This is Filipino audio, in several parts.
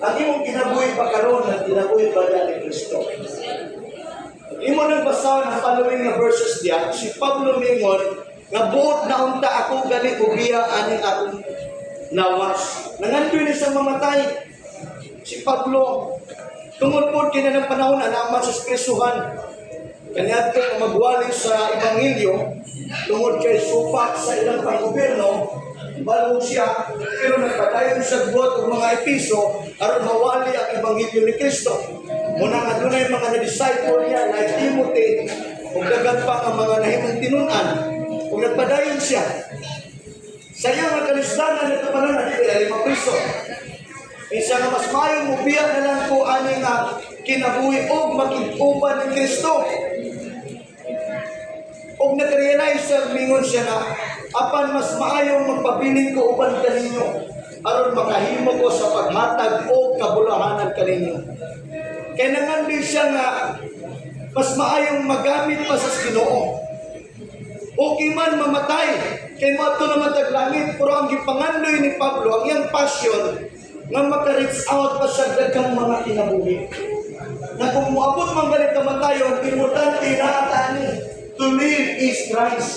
ang imong kinabuhi pa karon ang kinabuhi pa ni Kristo. Imo nang basa ng following na verses diya, si Pablo mingon nga buot na unta ako gali ubiya ani akong nawas. Nangandoy ni sa mamatay. Si Pablo tungod po kina ng panahon na naman sa espresuhan. Kanya ito magwali sa Ebanghelyo tungod kay supak sa ilang panggobyerno balong siya pero nagpadayon sa buot ng mga episo aron mawali ang Ebanghelyo ni Kristo. Muna nga doon ay mga na-disciple niya like Timothy ug dagat pa ang mga nahimong tinunan ug nagpadayon siya. Sa iya nga kalisdanan pa lang na di lima piso. Isa nga mas mayong mubiya na lang po ani nga kinabuhi o makig-uban ni Kristo. Og nag-realize siya, mingon siya na, apan mas maayong magpabiling ko uban kaninyo, aron makahimo ko sa paghatag o kabulahanan kaninyo. Kaya nangandoy siya nga, mas maayong magamit pa sa Ginoo. Okay man mamatay, kay mato naman taglangit, pero ang gipangandoy ni Pablo, ang iyang passion, nga maka-reach out pa sa dagang mga kinabuhi. Na kung muabot man galit kamatayon, importante na atani, to live is Christ.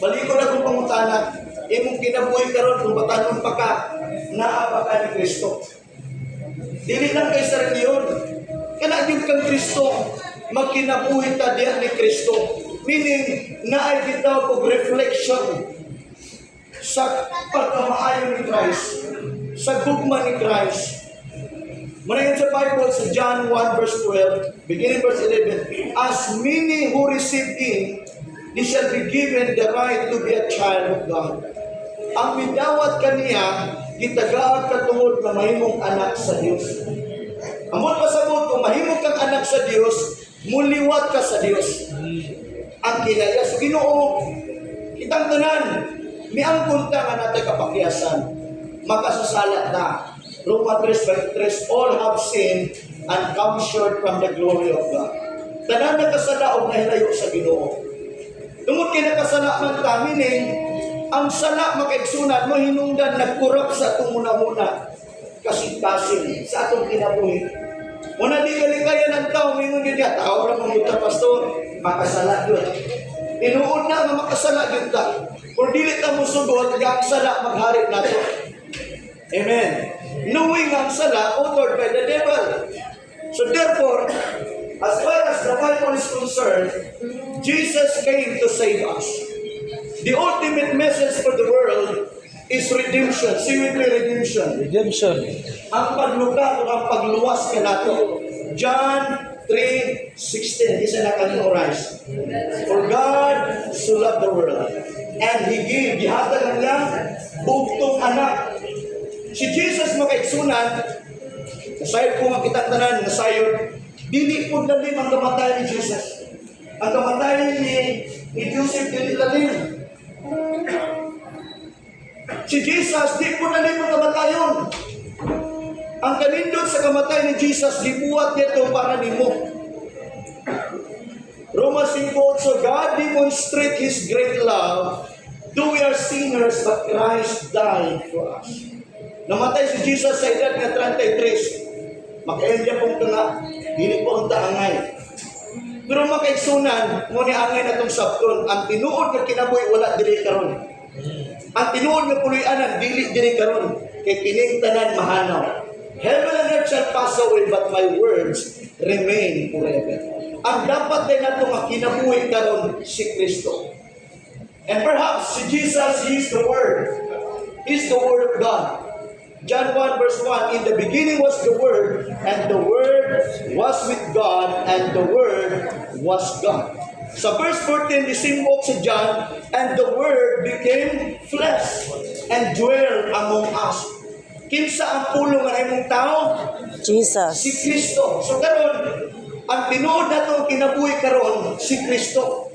Balikod akong pangutana, imong kinabuhi karon kung batanon pa ka, naa ka ni Kristo. Dili lang kay sa reliyon. Kana yung kang Kristo, magkinabuhi ta diha ni Kristo. Meaning, naay kita og reflection sa pagkamaayo ni Christ, sa gugma ni Christ. Manayon sa Bible, sa John 1 verse 12, beginning verse 11, As many who receive Him, they shall be given the right to be a child of God. Ang midawat kaniya, gitagaat katungod na mahimong anak sa Diyos. Amot pasabot, kung mahimong kang anak sa Diyos, muliwat ka sa Diyos. Ang kinaya sa Ginoo, kitang tanan, miangkon ka nga natin kapakyasan, makasasala na. Roma 3 3, all have sinned and come short from the glory of God. Tanan nakasala o nahilayo sa Ginoo. Tungod kay nakasala man ta, meaning, ang sala makaigsunan mo hinungdan nagkurap sa tumuna-muna kasing-kasing sa atong kinabuhi. Muna di kaligaya ng tao, mingon yun niya, tao lang mga yuta, pastor, makasala yun. Tinuod na nga makasala yun ta. Kung dili ta mo sugod, ang sala maghari na to. Amen. Knowing ang sala, authored by the devil. So therefore, as far as the Bible is concerned, Jesus came to save us. The ultimate message for the world is redemption. See with me, redemption. Redemption. Ang paglukat o ang pagluwas ka nato. John 3.16 Isa na kanyang oras. For God so loved the world and He gave, gihatag ang lang bugtong anak. Si Jesus makaigsunan, nasayod po nga kitang tanan, nasayod, dili po lalim ang kamatayan ni Jesus. Ang kamatayan ni, ni Joseph, dili lalim. Si Jesus, di po lalim ang kamatayon. Ang kanindot sa kamatay ni Jesus, gibuhat niya ito para nimo. Romans 5.8, God demonstrate His great love, though we are sinners, but Christ died for us. Namatay si Jesus sa edad nga 33. Makaendya pong nga, dili po ang taangay. Pero makaigsunan, mo ni angay na itong sabton, ang tinuod nga kinabuhi wala dili karon. Ang tinuod nga puloy-anan, dili dili karon kay kining tanan mahanaw. Heaven and earth shall pass away, but my words remain forever. Ang dapat din nato nga kinabuhi karon si Kristo. And perhaps si Jesus, is the Word. Is the Word of God. John 1 verse 1, In the beginning was the Word, and the Word was with God, and the Word was God. Sa verse 14, the same book sa John, and the Word became flesh and dwelt among us. Kinsa ang pulong nga imong tao? Jesus. Si Kristo. So karon, ang tinuod nato kinabuhi karon si Kristo.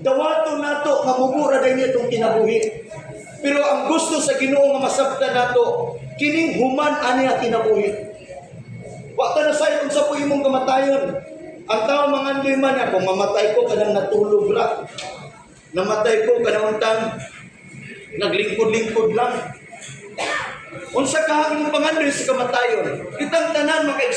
Dawato nato mamugura din itong kinabuhi. Pero ang gusto sa Ginoo nga masabtan nato kining human ani nga kinabuhi. Wa ta na sayo unsa po imong kamatayon. Ang tao mangandoy man ako mamatay ko kanang natulog ra. Namatay ko kanang untang naglingkod-lingkod lang. Unsa ka imong pangandoy sa kamatayon? Kitang